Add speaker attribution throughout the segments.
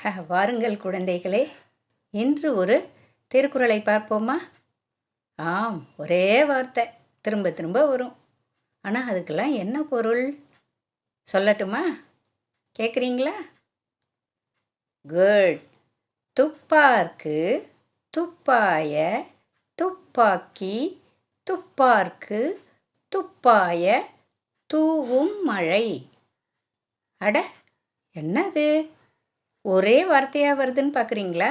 Speaker 1: ஹ, வாருங்கள் குழந்தைகளே. இன்று ஒரு திருக்குறளை பார்ப்போமா? ஆம் ஒரே வார்த்தை. திரும்ப திரும்ப வரும். ஆனால் அதுக்கெல்லாம் என்ன பொருள்? சொல்லட்டுமா? கேட்குறீங்களா குட் துப்பார்க்கு துப்பாய துப்பாக்கி துப்பார்க்கு துப்பாய தூவும் மழை. அட என்னது? ஒரே வார்த்தையாக வருதுன்னு பார்க்குறீங்களா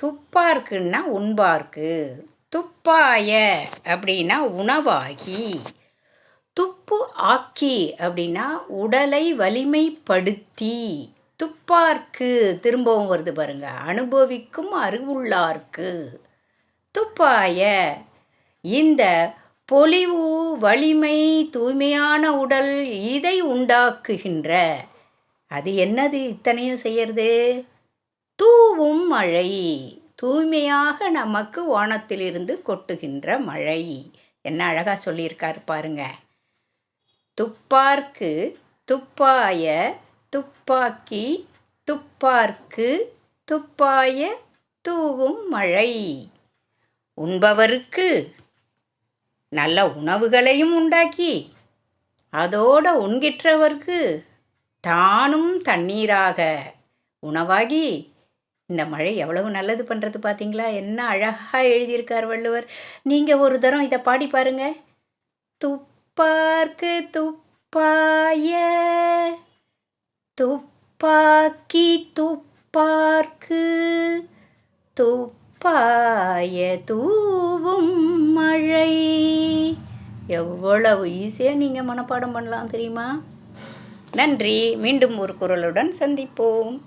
Speaker 1: துப்பார்க்குன்னா உண்பார்க்கு. துப்பாய அப்படின்னா உணவாகி. துப்பு ஆக்கி அப்படின்னா உடலை வலிமைப்படுத்தி. துப்பார்க்கு திரும்பவும் வருது பாருங்க. அனுபவிக்கும் அறிவுள்ளார்க்கு. துப்பாய இந்த பொலிவு வலிமை தூய்மையான உடல் இதை உண்டாக்குகின்ற அது என்னது இத்தனையும் செய்யறது? தூவும் மழை தூய்மையாக நமக்கு ஓணத்திலிருந்து கொட்டுகின்ற மழை. என்ன அழகா சொல்லியிருக்காரு பாருங்க. துப்பார்க்கு துப்பாய துப்பாக்கி துப்பார்க்கு துப்பாய தூவும் மழை. உண்பவருக்கு நல்ல உணவுகளையும் உண்டாக்கி அதோட உண்கிற்றவர்க்கு தானும் தண்ணீராக. உணவாகி இந்த மழை எவ்வளவு நல்லது பண்ணுறது பார்த்தீங்களா என்ன அழகாக எழுதியிருக்கார் வள்ளுவர். நீங்கள் ஒரு தரம் இதை பாடி பாருங்க. துப்பார்க்கு துப்பாய துப்பாக்கி துப்பார்க்கு துப்பாய தூவும் மழை. எவ்வளவு ஈஸியாக நீங்கள் மனப்பாடம் பண்ணலாம் தெரியுமா? நன்றி. மீண்டும் ஒரு குரலுடன் சந்திப்போம்.